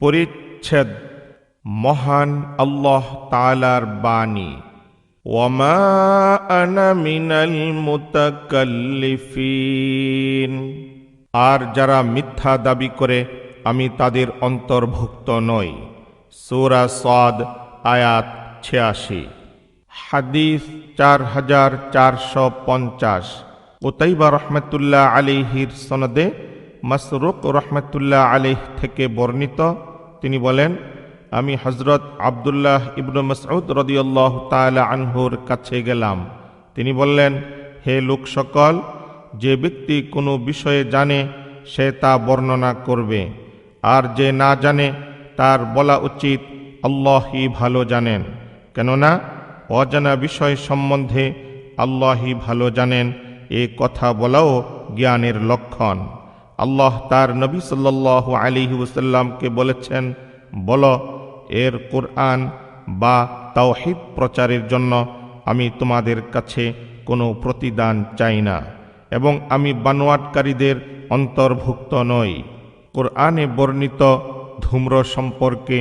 পরিচ্ছেদ, মহান আল্লাহ তালার বাণী। ওমা মিনাল মুতাকাল্লিফিন। আর যারা মিথ্যা দাবি করে, আমি তাদের অন্তর্ভুক্ত নই। সূরা সাদ, আয়াত ছিয়াশি। হাদিস চার হাজার চারশো পঞ্চাশ। ওতাইবা রহমতুল্লাহ আলিহির সনদে, মাসরুক রহমতুল্লাহ আলিহ থেকে বর্ণিত তিনি বলেন, আমি হজরত আবদুল্লাহ ইবনু মসউদ রদিউল্লাহ তালা আনহুর কাছে গেলাম। তিনি বললেন, হে লোক সকল, যে ব্যক্তি কোনো বিষয়ে জানে, সে তা বর্ণনা করবে। আর যে না জানে, তার বলা উচিত, আল্লাহই ভালো জানেন। কেননা, অজানা বিষয় সম্বন্ধে আল্লাহই ভালো জানেন, এ কথা বলাও জ্ঞানের লক্ষণ। আল্লাহ তার নবী সাল্লাল্লাহু আলিহি ওসাল্লামকে বলেছেন, বল, এর কোরআন বা তাওহিদ প্রচারের জন্য আমি তোমাদের কাছে কোনো প্রতিদান চাই না এবং আমি বানোয়াটকারীদের অন্তর্ভুক্ত নই। কোরআনে বর্ণিত ধূম্র সম্পর্কে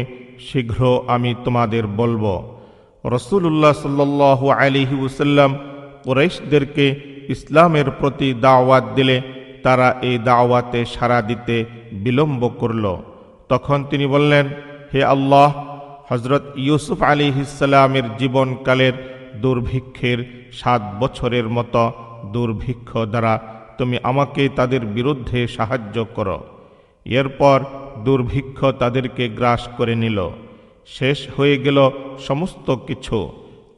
শীঘ্র আমি তোমাদের বলব। রসুল্লাহ সাল্লাহ আলিহি ওসাল্লাম কুরাইশদেরকে ইসলামের প্রতি দাওয়াত দিলে তারা এই দাওয়াতে সাড়া দিতে বিলম্ব করল। তখন তিনি বললেন, হে আল্লাহ হজরত ইউসুফ আলী ইসাল্লামের জীবনকালের দুর্ভিক্ষের সাত বছরের মতো দুর্ভিক্ষ দ্বারা তুমি আমাকে তাদের বিরুদ্ধে সাহায্য করো। এরপর দুর্ভিক্ষ তাদেরকে গ্রাস করে নিল। শেষ হয়ে গেল সমস্ত কিছু।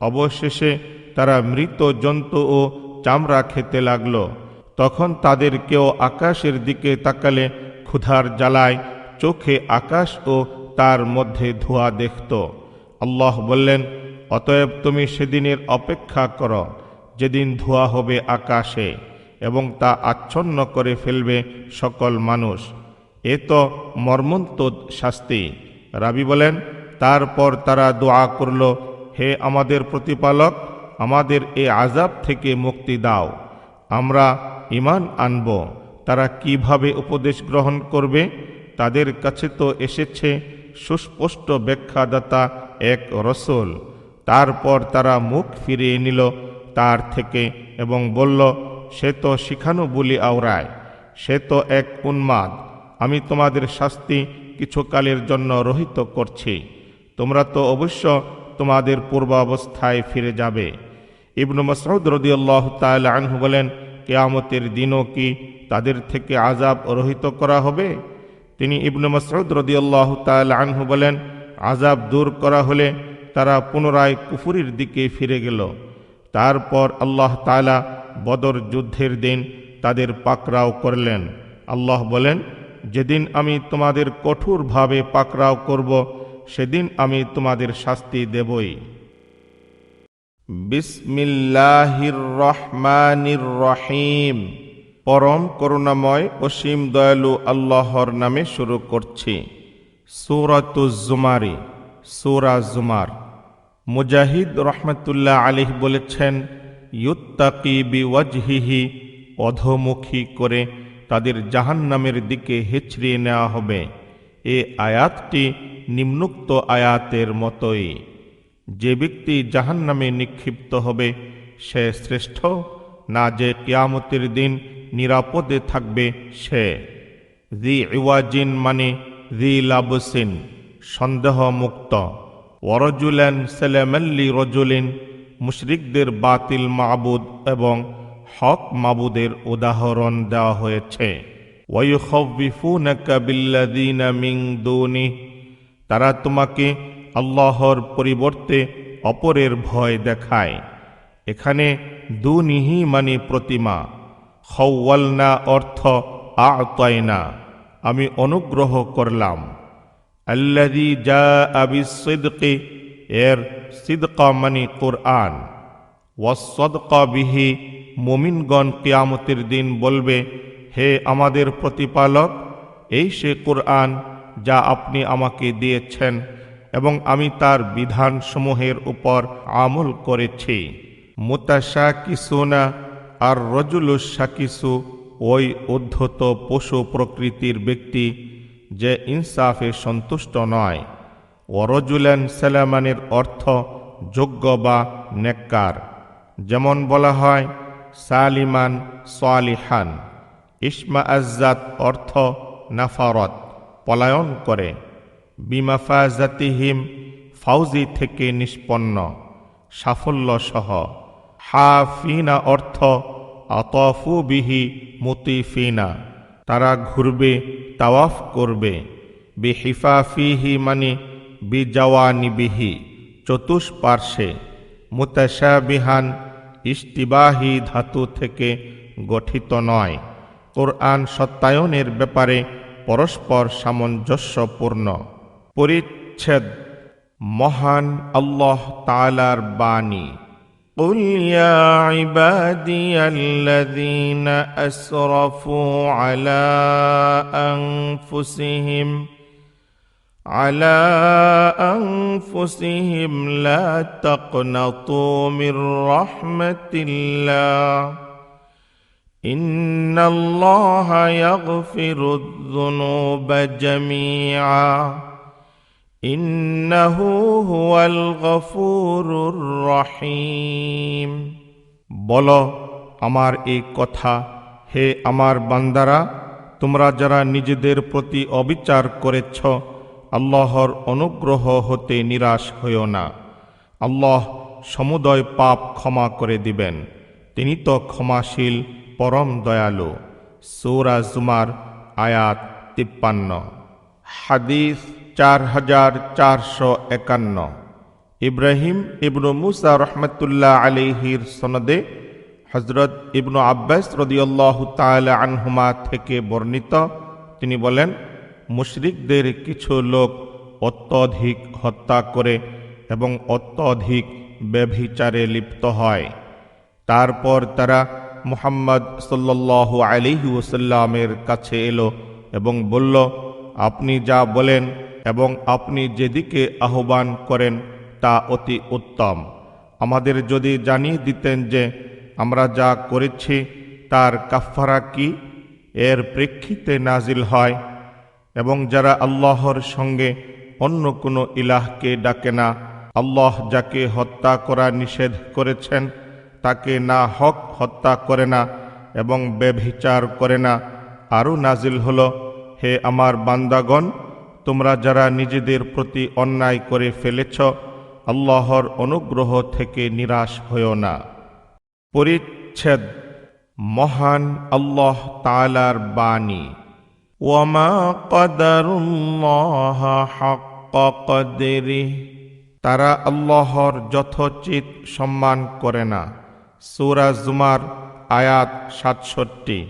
অবশেষে তারা মৃত জন্তু ও চামড়া খেতে লাগল। তখন তাদের কেউ আকাশের দিকে তাকালে ক্ষুধার জ্বালায়, চোখে আকাশ ও তার মধ্যে ধোঁয়া দেখত। আল্লাহ বললেন, অতএব তুমি সেদিনের অপেক্ষা করো, যেদিন ধোঁয়া হবে আকাশে এবং তা আচ্ছন্ন করে ফেলবে সকল মানুষ। এ তো মর্মন্তোদ শাস্তি। রাবি বলেন, তারপর তারা দোয়া করল, হে আমাদের প্রতিপালক, আমাদের এ আজাব থেকে মুক্তি দাও। আমরা ইমান আনব। তারা কীভাবে উপদেশ গ্রহণ করবে? তাদের কাছে তো এসেছে সুস্পষ্ট ব্যাখ্যাদাতা এক রসুল। তারপর তারা মুখ ফিরিয়ে নিল তার থেকে এবং বলল, সে তো শিখানো বলি আওরায়। সে তো এক উন্মাদ। আমি তোমাদের শাস্তি কিছুকালের জন্য রহিত করছি। তোমরা তো অবশ্য তোমাদের পূর্বাবস্থায় ফিরে যাবে। ইবনু মসউদ রদিউল্লাহ তাআলা আনহু বলেন কেয়ামতের দিনও কি তাদের থেকে আজাব রহিত করা হবে? তিনি ইবনু মসউদ রদিউল্লাহ তাআলা আনহু বলেন আজাব দূর করা হলে তারা পুনরায় কুফুরির দিকে ফিরে গেল। তারপর আল্লাহ তাআলা বদর যুদ্ধের দিন তাদের পাকরাও করলেন। আল্লাহ বলেন, যেদিন আমি তোমাদের কঠোরভাবে পাকরাও করব, সেদিন আমি তোমাদের শাস্তি দেবই। বিসমিল্লাহির রহমানির রহিম পরম করুণাময় অসীম দয়ালু আল্লাহর নামে শুরু করছি। সুরাতুজুমারি সুরা জুমার। মুজাহিদ রহমতুল্লাহ আলিহ বলেছেন, ইউত্তাকি বিওয়াজহিহি অধমুখী করে তাদের জাহান্নামের দিকে হেঁচড়িয়ে নেওয়া হবে। এ আয়াতটি নিম্নুক্ত আয়াতের মতোই। যে ব্যক্তি জাহান্নামে নিক্ষিপ্ত হবে, সে শ্রেষ্ঠ, না যে কিয়ামতের দিন নিরাপদে থাকবে সে। জি ইওয়াজিন মানে জি লাবসিন, সন্দেহমুক্ত। ওরজুলেন সেলেমেল্লি রজুলিন মুশরিকদের বাতিল মাবুদ এবং হক মাবুদের উদাহরণ দেওয়া হয়েছে। ওয়ুখবিফুনাকা বিল্লাযীনা মিন দুনি তারা তোমাকে আল্লাহর পরিবর্তে অপরের ভয় দেখায়। এখানে দুনিহি মানে প্রতিমা। খওয়ালনা অর্থ আতয়না। আমি অনুগ্রহ করলাম। আল্লাদি যা আবি এর সিদকা মানে কোরআন। ওয়াসদকা বিহি, মোমিনগণ কিয়ামতের দিন বলবে, হে আমাদের প্রতিপালক, এই সে কোরআন যা আপনি আমাকে দিয়েছেন। এবং আমি তার বিধানসমূহের উপর আমল করেছি। মুতাশা কিসুনা আর রজুলুস শাকিসু ওই উদ্ধত পশু প্রকৃতির ব্যক্তি যে ইনসাফে সন্তুষ্ট নয়। ওরজুলেন সালামানের অর্থ যোগ্য বা নেককার। যেমন বলা হয়, সালিমান সালিহান। ইসমা আজাদ অর্থ নাফারত, পলায়ন করে। বিমাফাজাতিহিম ফাউজি থেকে নিষ্পন্ন। সাফল্য সহ। হাফিনা অর্থ, আতফু বিহি মুতিফিনা। তারা ঘুরবে, তাওয়াফ করবে। বিহিফাফিহি মানে বিজাওয়ানিবিহি। চতুষ্পার্শ্বে। মুতাশাবিহান ইষ্টিবাহি ধাতু থেকে গঠিত নয়। কোরআন সত্যায়নের ব্যাপারে পরস্পর সামঞ্জস্যপূর্ণ। পরিচ্ছেদ মহান আল্লাহ তালার বাণী قل يا عبادي الذين أسرفوا على أنفسهم على أنفسهم لا تقنطوا من رحمة الله إن الله يغفر الذنوب جميعا রহিম। বল, আমার এই কথা হে আমার বান্দারা, তোমরা যারা নিজেদের প্রতি অবিচার করেছ, আল্লাহর অনুগ্রহ হতে নিরাশ হইও না। আল্লাহ সমুদয় পাপ ক্ষমা করে দিবেন। তিনি তো ক্ষমাশীল, পরম দয়ালু। সৌরা জুমার আয়াত তিপ্পান্ন। হাদিস চার হাজার চারশো একান্ন। ইব্রাহিম ইবনু মুসা রহমতুল্লাহ আলিহির সনদে হজরত ইবনু আব্বাস রদিয়াল্লাহ তাআলা আনহুমা থেকে বর্ণিত। তিনি বলেন, মুশরিকদের কিছু লোক অত্যধিক হত্যা করে এবং অত্যধিক ব্যভিচারে লিপ্ত হয়। তারপর তারা মুহাম্মদ সাল্লাল্লাহু আলাইহি ওসাল্লামের কাছে এলো এবং বলল, আপনি যা বলেন এবং আপনি যেদিকে আহ্বান করেন তা অতি উত্তম। আমাদের যদি জানিয়ে দিতেন যে আমরা যা করেছি, তার কাফারা কি? এর প্রেক্ষিতে নাজিল হয়। এবং যারা আল্লাহর সঙ্গে অন্য কোনো ইলাহকে ডাকে না, আল্লাহ যাকে হত্যা করা নিষেধ করেছেন, তাকে না হক হত্যা করে না এবং ব্যভিচার করে না। আরও নাজিল হলো, হে আমার বান্দাগণ তোমরা যারা নিজেদের প্রতি অন্যায় করে ফেলেছ, আল্লাহর অনুগ্রহ থেকে নিরাশ হও না। পরিচ্ছেদ, মহান আল্লাহ তালার বাণী। ওয়ামা কদারুল্লাহ তারা আল্লাহর যথোচিত সম্মান করে না। সুরা জুমার আয়াত সাতষট্টি।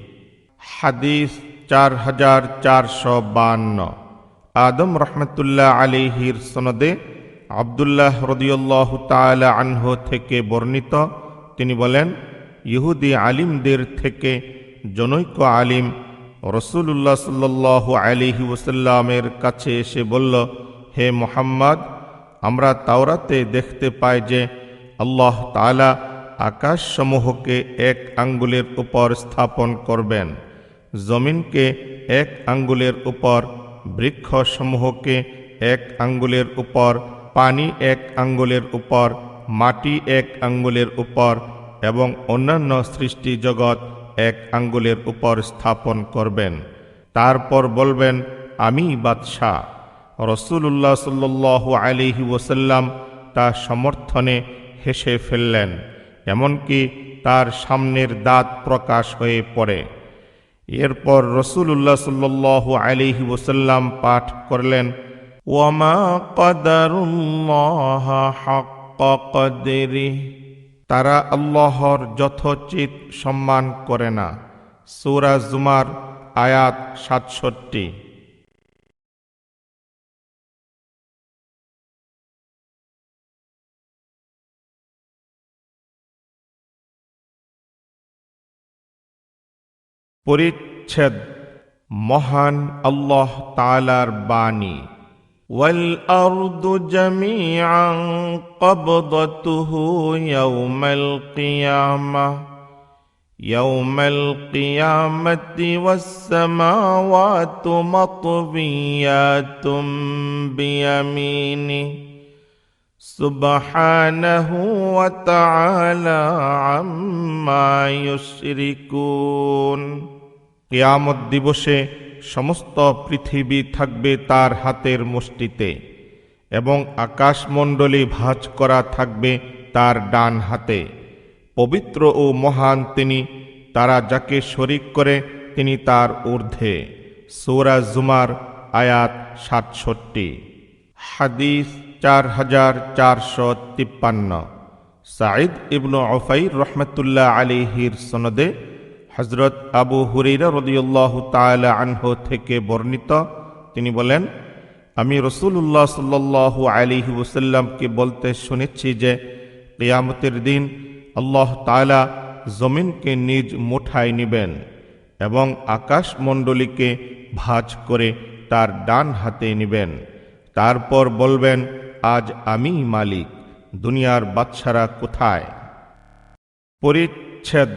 হাদিস চার হাজার চারশো বান্ন। আদম রহমতুল্লাহ আলিহির সনদে আবদুল্লাহ রদিউল্লাহ তালা আনহ থেকে বর্ণিত। তিনি বলেন, ইহুদি আলিমদের থেকে জনৈক আলিম রসুল্লাহ সাল্লাহ আলিহি ওসাল্লামের কাছে এসে বলল, হে মোহাম্মদ, আমরা তাওরাতে দেখতে পাই যে আল্লাহ তালা আকাশসমূহকে এক আঙ্গুলের উপর স্থাপন করবেন, জমিনকে এক আঙ্গুলের উপর বৃক্ষসমূহকে এক আঙ্গুলের উপর, পানি এক আঙ্গুলের উপর, মাটি এক আঙ্গুলের উপর এবং অন্যান্য সৃষ্টি জগৎ এক আঙ্গুলের উপর স্থাপন করবেন। তারপর বলবেন, আমি বাদশাহ। রসুল্লাহ সাল্লু আলিহি ওসাল্লাম তার সমর্থনে হেসে ফেললেন, এমনকি তার সামনের দাঁত প্রকাশ হয়ে পড়ে। এরপর রসুল্লাহ সাল্লু আলিহি ওসাল্লাম পাঠ করলেন, ওয়ামা তারা আল্লাহর যথোচিত সম্মান করে না। সুরা জুমার আয়াত সাতষট্টি। পরিচ্ছেদ মহান আল্লাহ তালার বাণী والأرض جميعا قبضته يوم القيامة يوم القيامة والسماوات مطويات بيمينه سبحانه وتعالى عما يشركون কিয়ামত দিবসে সমস্ত পৃথিবী থাকবে তার হাতের মুষ্টিতে এবং আকাশমণ্ডলী ভাঁজ করা থাকবে তার ডান হাতে। পবিত্র ও মহান তিনি, তারা যাকে শরিক করে তিনি তার ঊর্ধ্বে। সৌরা জুমার আয়াত সাতষট্টি। হাদিস চার হাজার চারশো তিপ্পান্ন। সাঈদ ইবনু অফাইর রহমতুল্লাহ আলিহির সনদে হজরত আবু হুরেরা রদিউল্লাহ তালা আনহ থেকে বর্ণিত। তিনি বলেন, আমি রসুল্লাহ সাল্লাল্লাহু আলিহি ওসাল্লামকে বলতে শুনেছি যে, কেয়ামতের দিন আল্লাহ তালা জমিনকে নিজ মুঠায় নিবেন এবং আকাশমণ্ডলীকে ভাঁজ করে তার ডান হাতে নিবেন। তারপর বলবেন, আজ আমি মালিক, দুনিয়ার বাচ্চারা কোথায়? পরিচ্ছেদ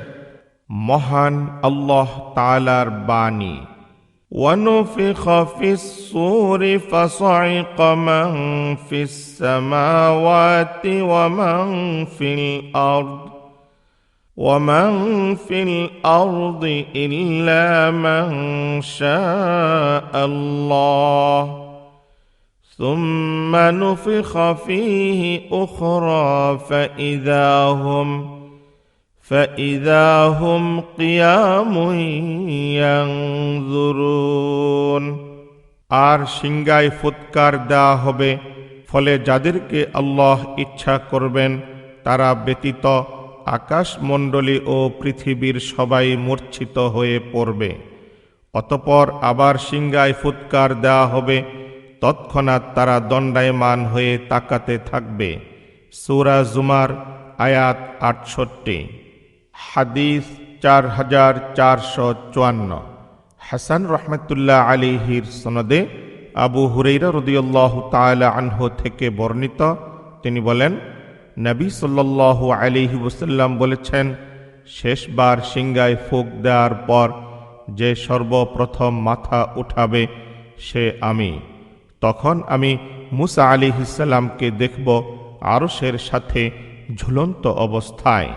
মহান আল্লাহ তালার বাণী ونفخ في الصور فصعق من في السماوات ومن في الأرض ومن في الأرض إلا من شاء الله ثم نفخ فيه أخرى فإذا هم فإذا هم قيام ينظرون আর সিংগায় ফুৎকার দেওয়া হবে ফলে যাদেরকে আল্লাহ ইচ্ছা করবেন তারা ব্যতীত আকাশমণ্ডলী ও পৃথিবীর সবাই মূর্ছিত হয়ে পড়বে অতপর আবার সিংগায় ফুৎকার দেওয়া হবে তৎক্ষণাৎ তারা দণ্ডায়মান হয়ে তাকাতে থাকবে সুরা জুমার আয়াত আটষট্টি হাদিস চার হাজার চারশো চুয়ান্ন। হাসান রহমতুল্লাহ আলিহির সনদে আবু হুরেইরা রদিউল্লাহ তালা আনহ থেকে বর্ণিত, তিনি বলেন, নবী সাল্লাল্লাহু আলিহি ওসাল্লাম বলেছেন, শেষবার সিঙ্গায় ফুক দেওয়ার পর যে সর্বপ্রথম মাথা উঠাবে সে আমি। তখন আমি মুসা আলী ইসাল্লামকে দেখব আরসের সাথে ঝুলন্ত অবস্থায়।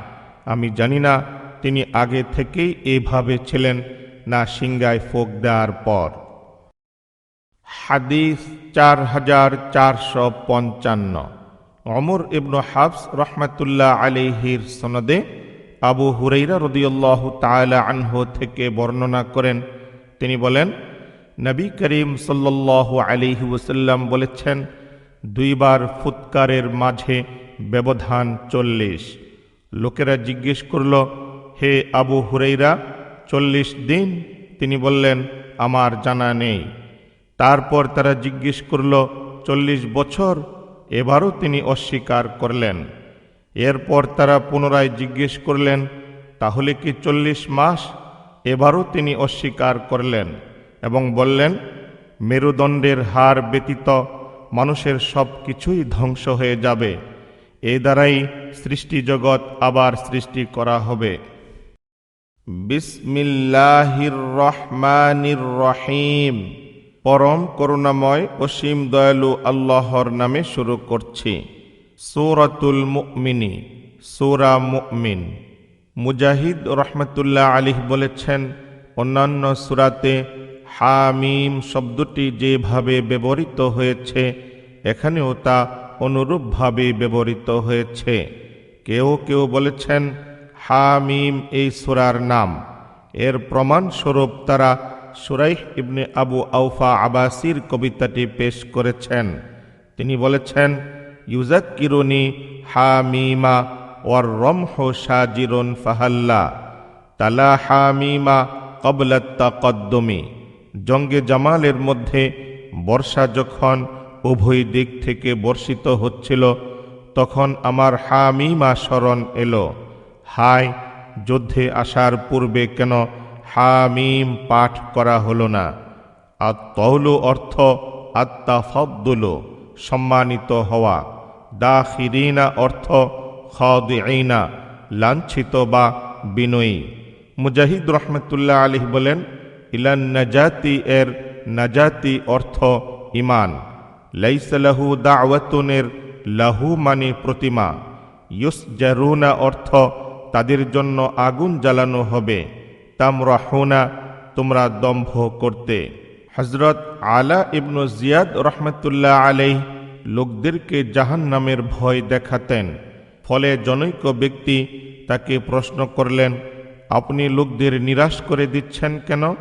আমি জানি না তিনি আগে থেকেই এভাবে ছিলেন না সিংগায় ফোক দেওয়ার পর। হাদিস চার হাজার চারশো পঞ্চান্ন। অমর ইবনু হাফস রহমতুল্লাহ আলিহির সনদে আবু হুরাইরা রদিউল্লাহ তালা আনহ থেকে বর্ণনা করেন। তিনি বলেন, নবী করিম সাল্লাল্লাহু আলিহি ওসাল্লাম বলেছেন, দুইবার ফুৎকারের মাঝে ব্যবধান চল্লিশ। লোকেরা জিজ্ঞেস করল, হে আবু হুরেইরা, চল্লিশ দিন? তিনি বললেন, আমার জানা নেই। তারপর তারা জিজ্ঞেস করল, চল্লিশ বছর? এবারও তিনি অস্বীকার করলেন। এরপর তারা পুনরায় জিজ্ঞেস করলেন, তাহলে কি চল্লিশ মাস? এবারও তিনি অস্বীকার করলেন এবং বললেন, মেরুদণ্ডের হার ব্যতীত মানুষের সব কিছুই ধ্বংস হয়ে যাবে। এ দ্বারাই সৃষ্টি জগৎ আবার সৃষ্টি করা হবে। বিসমিল্লাহির রহমানির রহিম পরম করুণাময় অসীম দয়ালু আল্লাহর নামে শুরু করছি। সূরাতুল মুমিনি সূরা মুমিন। মুজাহিদ রহমতুল্লাহ আলিহ বলেছেন, অন্যান্য সুরাতে হামিম শব্দটি যেভাবে ব্যবহৃত হয়েছে, এখানেও তা অনুরূপভাবে ব্যবহৃত হয়েছে। কেউ কেউ বলেছেন, হামিম এই সুরার নাম। এর প্রমাণস্বরূপ তারা সুরাইহ ইবনে আবু আউফা আবাসির কবিতাটি পেশ করেছেন। তিনি বলেছেন ইউজাক্কিরুনি হামিমা ওয়ার রমহ সাজিরুন ফাহাল্লা। তালা হামিমা কবলাত্তা কদ্দমি জঙ্গে জামালের মধ্যে বর্ষা যখন উভয় দিক থেকে বর্ষিত হচ্ছিল। তখন আমার হামিমা স্মরণ এলো। হায়, যুদ্ধে আসার পূর্বে কেন হামিম পাঠ করা হলো না? আর তহলু অর্থ আত্মা ফদ্দুলো সম্মানিত হওয়া। দাখিরিনা অর্থ খদিনা লাঞ্ছিত বা বিনয়ী। মুজাহিদ রহমতুল্লাহ আলী বলেন, ইলান নাজাতি এর নাজাতি অর্থ ইমান লাইসালাহু দাওয়াতুনের লাহু মানে প্রতিমা। ইউস জারুনা অর্থ, তাদের জন্য আগুন জ্বালানো হবে। তামরাহুনা, তোমরা দম্ভ করতে। হজরত আলা ইবনু জিয়াদ রহমতুল্লাহ আলাই লোকদেরকে জাহান নামের ভয় দেখাতেন। ফলে জনৈক ব্যক্তি তাকে প্রশ্ন করলেন, আপনি লোকদের নিরাশ করে দিচ্ছেন কেন?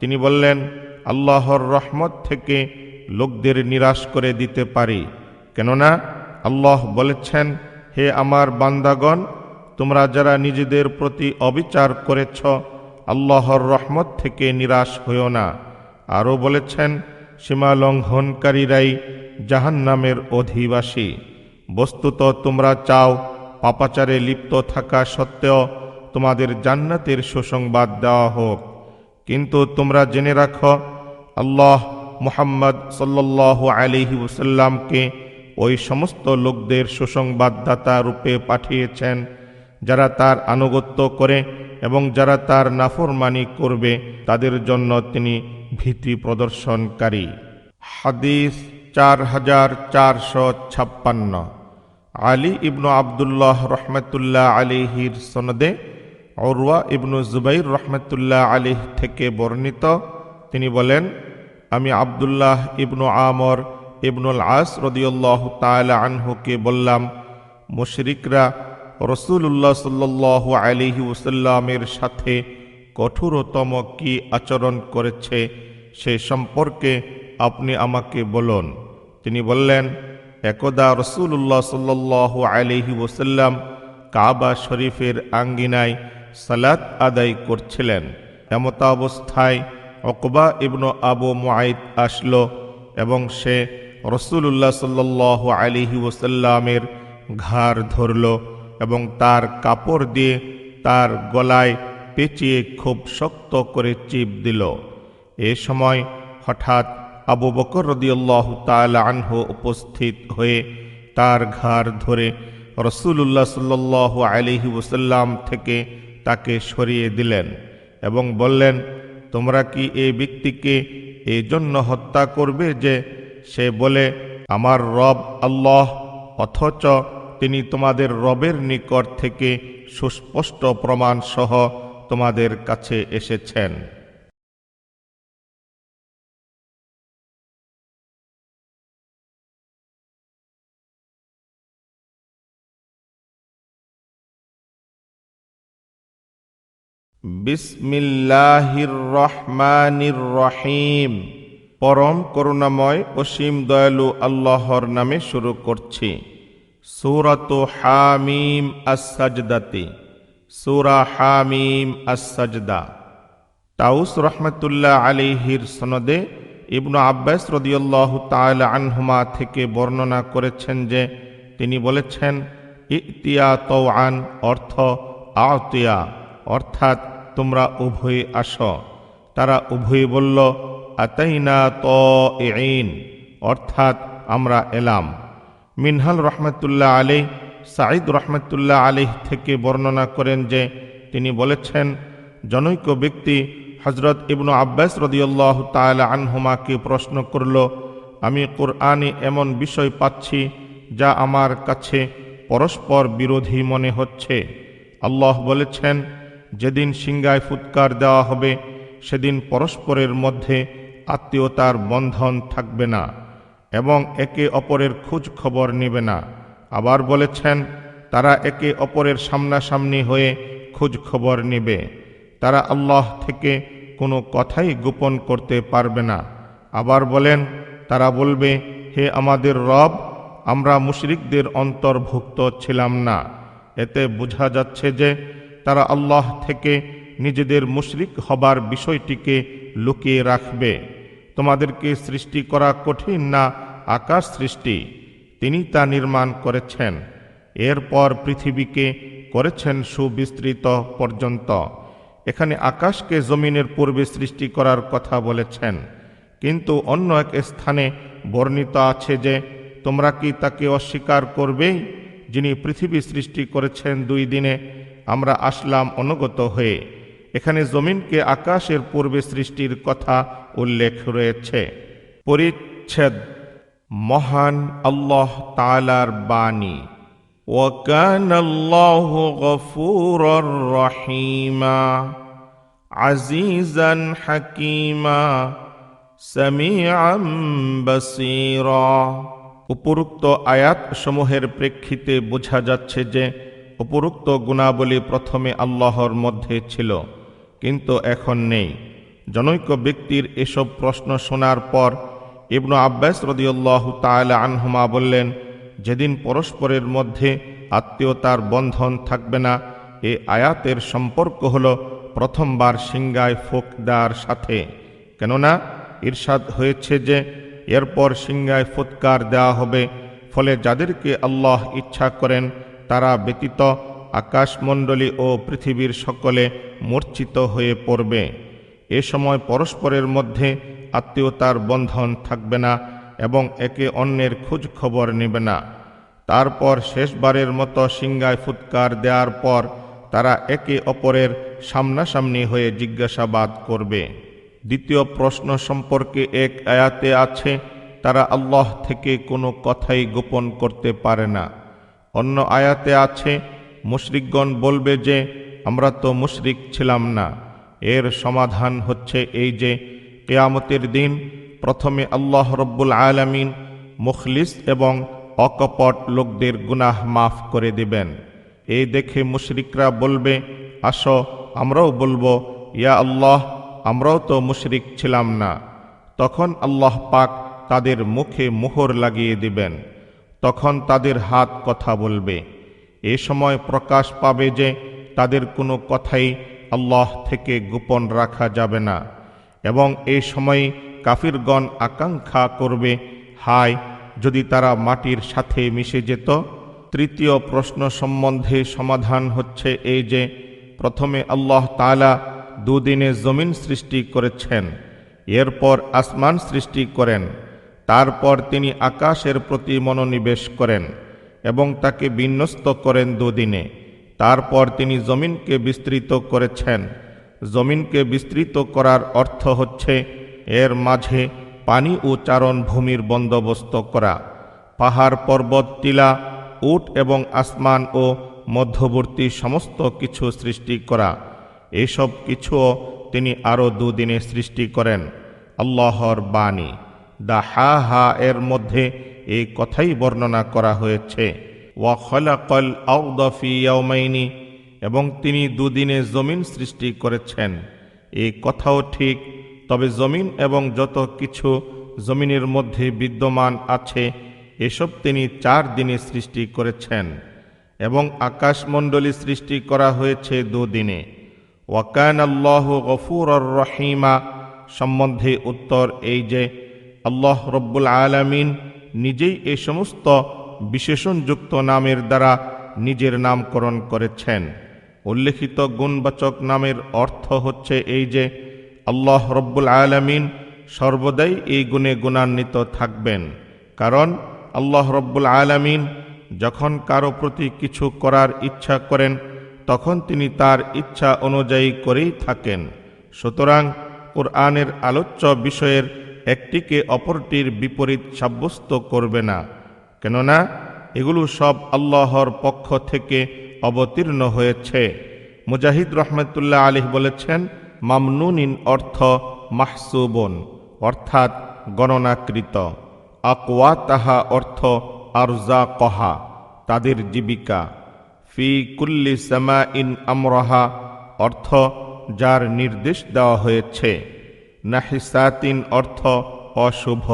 তিনি বললেন, আল্লাহর রহমত থেকে লোকদের নিরাশ করে দিতে পারি। কেননা, আল্লাহ বলেছেন, হে আমার বান্দাগণ, তোমরা যারা নিজেদের প্রতি অবিচার করেছ, আল্লাহর রহমত থেকে নিরাশ হইও না। আরও বলেছেন সীমা লঙ্ঘনকারীরাই জাহান নামের অধিবাসী। বস্তুত তোমরা চাও, পাপাচারে লিপ্ত থাকা সত্ত্বেও তোমাদের জান্নাতের সুসংবাদ দেওয়া হোক। কিন্তু তোমরা জেনে রাখো, আল্লাহ মুহাম্মদ সাল্লাহ আলিহি ওসাল্লামকে ওই সমস্ত লোকদের সুসংবাদদাতা রূপে পাঠিয়েছেন, যারা তার আনুগত্য করে এবং যারা তার নাফরমানি করবে, তাদের জন্য তিনি ভীতি প্রদর্শনকারী। হাদিস চার হাজার চারশো ছাপ্পান্ন। আলী ইবনু আবদুল্লাহ রহমতুল্লাহ আলিহির সনদে অরওয়া ইবনু জুবাইর রহমতুল্লাহ আলিহ থেকে বর্ণিত, তিনি বলেন আমি আবদুল্লাহ ইবনু আমর ইবনুল আস রদিউল্লাহ তালা আনহুকে বললাম, মুশরিকরা রসুল্লাহ সাল্লাহ আলিহি ওসাল্লামের সাথে কঠোরতম কি আচরণ করেছে সে সম্পর্কে আপনি আমাকে বলুন। তিনি বললেন, একদা রসুল্লাহ সাল্লাহ আলিহি ওসাল্লাম কাবা শরীফের আঙ্গিনায় সালাত আদায় করছিলেন। এমতা অবস্থায় অকবা ইবনু আবু মুআইদ আসলো এবং সে রসুল্লাহ সাল্লাহ আলিহি ওসাল্লামের ঘাড় ধরল এবং তার কাপড় দিয়ে তার গলায় পেঁচিয়ে খুব শক্ত করে চিপ দিল। এ সময় হঠাৎ আবু বকর রদিয়াল্লাহ তালা আনহু উপস্থিত হয়ে তার ঘাড় ধরে রসুল্লাহ সাল্লাহ আলিহি ওসাল্লাম থেকে তাকে সরিয়ে দিলেন এবং বললেন তোমরা কি এই ব্যক্তিকে এই জন্য হত্যা করবে যে সে বলে, আমার রব আল্লাহ, অথচ তিনি তোমাদের রবের নিকট থেকে সুস্পষ্ট প্রমাণ সহ তোমাদের কাছে এসেছেন বিসমিল্লাহির রহমানির রহিম পরম করুণাময় অসীম দয়ালু আল্লাহর নামে শুরু করছি। সুরত হামিম আসাজদাতি সুরা হামিম আসাজদা তাউস রহমতুল্লাহ আলিহির সনদে ইবনু আব্বাস রদিয়াল্লাহ তাআলা আনহুমা থেকে বর্ণনা করেছেন যে, তিনি বলেছেন, ইতিয়া তৌআন অর্থ, আতিয়া অর্থাৎ তোমরা উভয়ে আস। তারা উভয়ে বলল, আতাইনা ত অর্থাৎ আমরা এলাম। মিনহাল রহমতুল্লাহ আলী সাঈদ রহমতুল্লাহ আলিহ থেকে বর্ণনা করেন যে তিনি বলেছেন, জনৈক ব্যক্তি হজরত ইবনু আব্বাস রদিয়াল্লাহ তাআলা আনহুমাকে প্রশ্ন করল, আমি কোরআনে এমন বিষয় পাচ্ছি যা আমার কাছে পরস্পর বিরোধী মনে হচ্ছে? আল্লাহ বলেছেন যেদিন সিংগায় ফুৎকার দেওয়া হবে, সেদিন পরস্পরের মধ্যে আত্মীয়তার বন্ধন থাকবে না এবং একে অপরের খোঁজ খবর নেবে না। আবার বলেছেন, তারা একে অপরের সামনাসামনি হয়ে খোঁজ খবর নেবে। তারা আল্লাহ থেকে কোনো কথাই গোপন করতে পারবে না। আবার বলেন, তারা বলবে, হে আমাদের রব, আমরা মুশরিকদের অন্তর্ভুক্ত ছিলাম না। এতে বোঝা যাচ্ছে যে তারা আল্লাহ থেকে নিজেদের মুশরিক হবার বিষয়টিকে লুকিয়ে রাখবে। তোমাদেরকে সৃষ্টি করা কঠিন না আকাশ সৃষ্টি। তিনি তা নির্মাণ করেছেন। এরপর পৃথিবীকে করেছেন সুবিস্তৃত পর্যন্ত। এখানে আকাশকে জমিনের পূর্বে সৃষ্টি করার কথা বলেছেন। কিন্তু অন্য এক স্থানে বর্ণিত আছে যে, তোমরা কি তাকে অস্বীকার করবেই যিনি পৃথিবী সৃষ্টি করেছেন দুই দিনে আমরা আসলাম অনুগত হয়ে। এখানে জমিনকে আকাশের পূর্বে সৃষ্টির কথা উল্লেখ রয়েছে। পরিচ্ছেদ। মহান আল্লাহ তালার বাণী। ওয়াকান আল্লাহ রহিমা। আজিজান হাকিমা। সামিয়াম বসিরা। উপরোক্ত প্রেক্ষিতে বোঝা যাচ্ছে যে উপরোক্ত গুণাবলী প্রথমে আল্লাহর মধ্যে ছিল, কিন্তু এখন নেই। জনৈক ব্যক্তির এসব প্রশ্ন শোনার পর ইবনু আব্বাস রদিউল্লাহ তাআলা আনহুমা বললেন, যেদিন পরস্পরের মধ্যে আত্মীয়তার বন্ধন থাকবে না, এ আয়াতের সম্পর্ক হল প্রথমবার সিংগায় ফোক দেওয়ার সাথে। কেননা ইরশাদ হয়েছে যে, এরপর সিংগায় ফুৎকার দেওয়া হবে, ফলে যাদেরকে আল্লাহ ইচ্ছা করেন তারা ব্যতীত আকাশমণ্ডলী ও পৃথিবীর সকলে মূর্ছিত হয়ে পড়বে। এ সময় পরস্পরের মধ্যে আত্মীয়তার বন্ধন থাকবে না এবং একে অন্যের খোঁজ খবর নেবে না। তারপর শেষবারের মতো সিংগায় ফুৎকার দেওয়ার পর তারা একে অপরের সামনাসামনি হয়ে জিজ্ঞাসাবাদ করবে। দ্বিতীয় প্রশ্ন সম্পর্কে এক আয়াতে আছে, তারা আল্লাহ থেকে কোনো কথাই গোপন করতে পারে না। অন্য আয়াতে আছে, মুশরিকগণ বলবে যে, আমরা তো মুশরিক ছিলাম না। এর সমাধান হচ্ছে এই যে, কেয়ামতের দিন প্রথমে আল্লাহ রব্বুল আলামিন মুখলিস এবং অকপট লোকদের গুনাহ মাফ করে দিবেন। এই দেখে মুশরিকরা বলবে, আসো, আমরাও বলব, ইয়া আল্লাহ, আমরাও তো মুশরিক ছিলাম না। তখন আল্লাহ পাক তাদের মুখে মোহর লাগিয়ে দিবেন। তখন তাদের হাত কথা বলবে। এ সময় প্রকাশ পাবে যে তাদের কোনো কথাই আল্লাহ থেকে গোপন রাখা যাবে না এবং এই সময় কাফিরগণ আকাঙ্ক্ষা করবে, হায়, যদি তারা মাটির সাথে মিশে যেত। তৃতীয় প্রশ্ন সম্বন্ধে সমাধান হচ্ছে এই যে, প্রথমে আল্লাহ তালা দুদিনে জমিন সৃষ্টি করেছেন, এরপর আসমান সৃষ্টি করেন। তারপর তিনি আকাশের প্রতি মনোনিবেশ করেন এবং তাকে বিন্যস্ত করেন দুদিনে। তারপর তিনি জমিনকে বিস্তৃত করেছেন। জমিনকে বিস্তৃত করার অর্থ হচ্ছে, এর মাঝে পানি ও চারণ ভূমির বন্দোবস্ত করা, পাহাড় পর্বত, টিলা, উট এবং আসমান ও মধ্যবর্তী সমস্ত কিছু সৃষ্টি করা। এসব কিছুও তিনি আরও দুদিনে সৃষ্টি করেন। আল্লাহর বাণী। দা হা হা এর মধ্যে এই কথাই বর্ণনা করা হয়েছে। ওয়া খলাকল আউদফি এবং তিনি দুদিনে জমিন সৃষ্টি করেছেন। এই কথাও ঠিক, তবে জমিন এবং যত কিছু জমিনের মধ্যে বিদ্যমান আছে, এসব তিনি চার দিনে সৃষ্টি করেছেন, এবং আকাশমণ্ডলী সৃষ্টি করা হয়েছে দুদিনে। ওয়াকান আল্লাহ গফুর রহিমা, সম্বন্ধে উত্তর এই যে আল্লাহ রব্বুল আলামিন নিজেই এ সমস্ত বিশেষণযুক্ত নামের দ্বারা নিজের নামকরণ করেছেন। উল্লেখিত গুণবাচক নামের অর্থ হচ্ছে এই যে, আল্লাহ রব্বুল আলামিন সর্বদাই এই গুণে গুণান্বিত থাকবেন। কারণ আল্লাহ রব্বুল আলামিন যখন কারও প্রতি কিছু করার ইচ্ছা করেন, তখন তিনি তার ইচ্ছা অনুযায়ী করেই থাকেন। সুতরাং কোরআনের আলোচ্য বিষয়ের একটিকে অপরটির বিপরীত সাব্যস্ত করবে না। কেননা, এগুলো সব আল্লাহর পক্ষ থেকে অবতীর্ণ হয়েছে। মুজাহিদ রহমতুল্লাহ আলিহ বলেছেন, মামনুনিন অর্থ মাহসুবন অর্থাৎ গণনাকৃত। আকওয়া তাহা অর্থ আরজা কহা তাদের জীবিকা। ফি কুল্লি সামা ইন আমরহা, অর্থ যার নির্দেশ দেওয়া হয়েছে। নাহিসাতিন অর্থ অশুভ।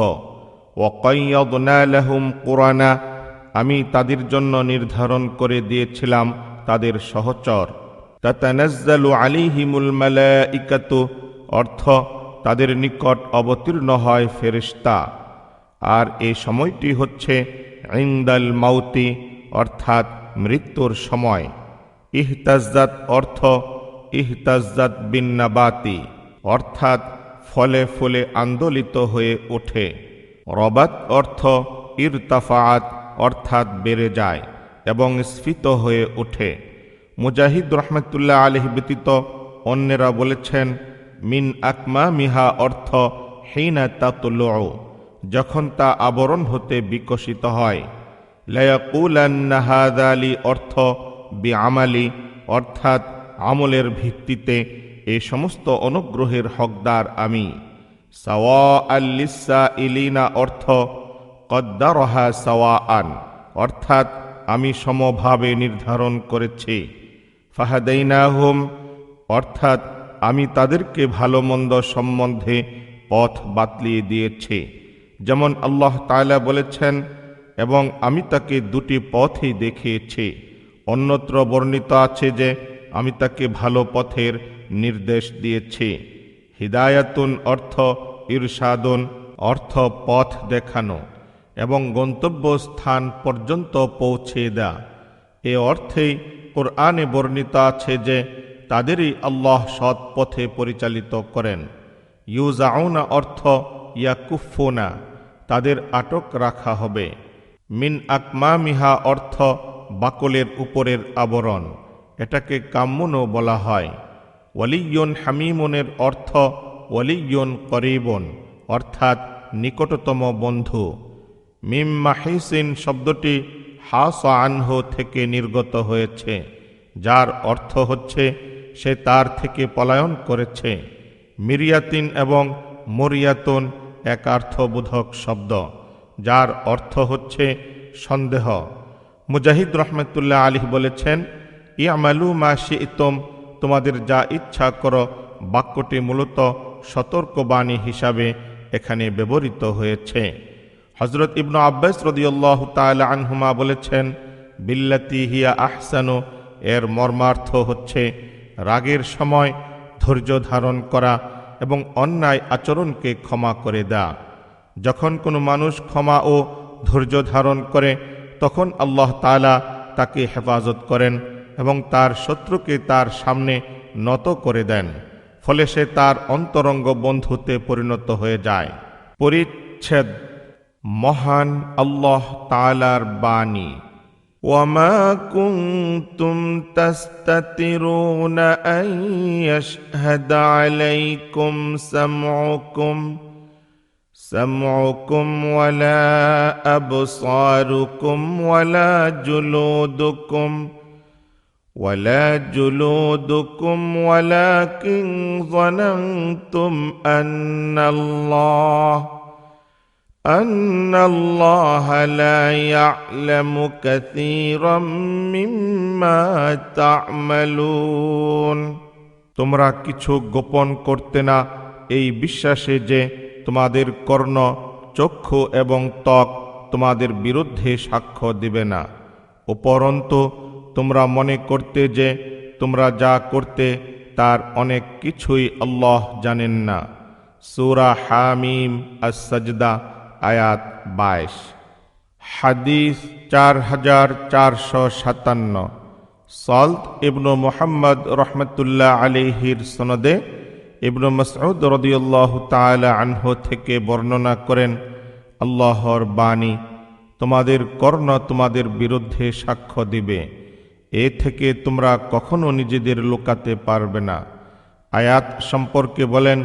ওকয়দনা লাহুম কোরআনা আমি তাদের জন্য নির্ধারণ করে দিয়েছিলাম তাদের সহচর। তাতানাজ্জালু আলিহিমুল মালাইকাতু, অর্থ তাদের নিকট অবতীর্ণ হয় ফেরিস্তা আর এই সময়টি হচ্ছে ইংদাল মাউতি, অর্থাৎ মৃত্যুর সময়। ইহতাজাত অর্থ ইহতাজাত বিন্নাবাতি অর্থাৎ ফলে ফুলে আন্দোলিত হয়ে ওঠে। রবাত অর্থ ইরতাফাত অর্থাৎ বেড়ে যায় এবং স্ফীত হয়ে ওঠে। মুজাহিদ রহমতুল্লাহ আলহ ব্যতীত অন্যেরা বলেছেন, মিন আকমা মিহা অর্থ হেইনা তাতুল যখন তা আবরণ হতে বিকশিত হয়। লায়াকুলান্নাহাদালি অর্থ বি আমালি অর্থাৎ আমলের ভিত্তিতে এ সমস্ত অনুগ্রহের হকদার আমি। সাওয়া আল্লিসা ইলিনা অর্থ, কদ্দারহা সাওয়া আন অর্থাৎ আমি সমভাবে নির্ধারণ করেছি। ফাহাদাইনাহুম, অর্থাৎ আমি তাদেরকে ভালো মন্দ সম্বন্ধে পথ বাতলিয়ে দিয়েছি। যেমন আল্লাহ তাআলা বলেছেন, এবং আমি তাকে দুটি পথই দেখিয়েছি। অন্যত্র বর্ণিত আছে যে, আমি তাকে ভালো পথের নির্দেশ দিয়েছি। হিদায়াতুন অর্থ ইরশাদুন, অর্থ পথ দেখানো এবং গন্তব্য স্থান পর্যন্ত পৌঁছে দেয়া। এ অর্থেই কোরআনে বর্ণিত আছে যে, তাদেরই আল্লাহ সৎ পথে পরিচালিত করেন। ইউজাউনা অর্থ ইয়াকুফোনা, তাদের আটক রাখা হবে। মিন আকমা মিহা অর্থ বাকলের উপরের আবরণ, এটাকে কাম্মুনও বলা হয়। ওয়ালিয়ন হামিমনের অর্থ ওয়ালিয়ন করিবন, অর্থাৎ নিকটতম বন্ধু। মিম মাহিসিন শব্দটি হাস আনহ থেকে নির্গত হয়েছে, যার অর্থ হচ্ছে সে তার থেকে পলায়ন করেছে। মিরিয়াতিন এবং মরিয়াতুন এক অর্থবোধক শব্দ, যার অর্থ হচ্ছে সন্দেহ। মুজাহিদ রহমতুল্লাহ আলী বলেছেন, ইয়ামালু মা ইতম তোমাদের যা ইচ্ছা করো, বাক্যটি মূলত সতর্কবাণী হিসাবে এখানে ব্যবহৃত হয়েছে। হজরত ইবনু আব্বাস রদিউল্লাহ তাআলা আনহুমা বলেছেন, বিল্লাতি হিয়া আহসানু। এর মর্মার্থ হচ্ছে রাগের সময় ধৈর্য ধারণ করা এবং অন্যায় আচরণকে ক্ষমা করে দেয়া যখন কোনো মানুষ ক্ষমা ও ধৈর্য ধারণ করে, তখন আল্লাহ তাআলা তাকে হেফাজত করেন এবং তার শত্রুকে তার সামনে নত করে দেন ফলে সে তার অন্তরঙ্গ বন্ধুতে পরিণত হয়ে যায় পরিচ্ছেদ মহান আল্লাহ তালার বাণী وما كنتم تستترون أن يشهد عليكم سمعكم سمعكم ولا أبصاركم ولا جلودكم ولا جلودكم ولكن ظننتم أن الله أن الله لا يعلم كثيرا مما تعملون তোমরা কিছু গোপন করতে না এই বিশ্বাসে যে তোমাদের কর্ণ চক্ষু এবং ত্বক তোমাদের বিরুদ্ধে সাক্ষ্য দিবে না উপরন্তু তোমরা মনে করতে যে তোমরা যা করতে, তার অনেক কিছুই আল্লাহ জানেন না। সুরা হামিম আসাজদা আয়াত বাইশ। হাদিস চার হাজার চারশো সাতান্ন। সল্ট ইবনু মোহাম্মদ রহমতুল্লাহ আলিহির সনদে ইবনু মসউদ রদিউল্লাহ তাআলা আনহ থেকে বর্ণনা করেন, আল্লাহর বাণী তোমাদের কর্ণ তোমাদের বিরুদ্ধে সাক্ষ্য দিবে। এ থেকে তোমরা কখনো নিজেদের লুকাতে পারবে না। আয়াত সম্পর্কে বলেন,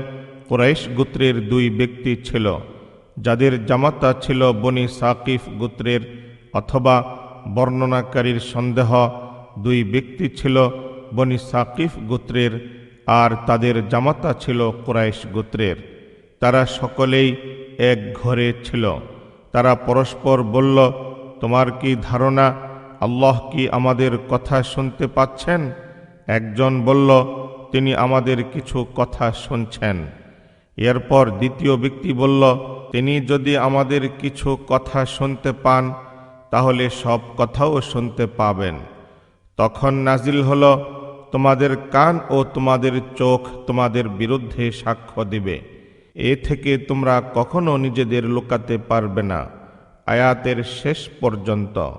কোরাইশ গোত্রের দুই ব্যক্তি ছিল, যাদের জামাতা ছিল বনি সাকিফ গোত্রের অথবা বর্ণনাকারীর সন্দেহ, দুই ব্যক্তি ছিল বনি সাকিফ গোত্রের আর তাদের জামাতা ছিল কোরাইশ গোত্রের। তারা সকলেই এক ঘরে ছিল। তারা পরস্পর বলল, তোমার কি ধারণা আল্লাহ কি আমাদের কথা শুনতে পাচ্ছেন? একজন বলল, তিনি আমাদের কিছু কথা শুনছেন। এরপর দ্বিতীয় ব্যক্তি বলল, তিনি যদি আমাদের কিছু কথা শুনতে পান, তাহলে সব কথাও শুনতে পাবেন। তখন নাজিল হল, তোমাদের কান ও তোমাদের চোখ তোমাদের বিরুদ্ধে সাক্ষ্য দিবে। এ থেকে তোমরা কখনো নিজেদের লুকাতে পারবে না। আয়াতের শেষ পর্যন্ত।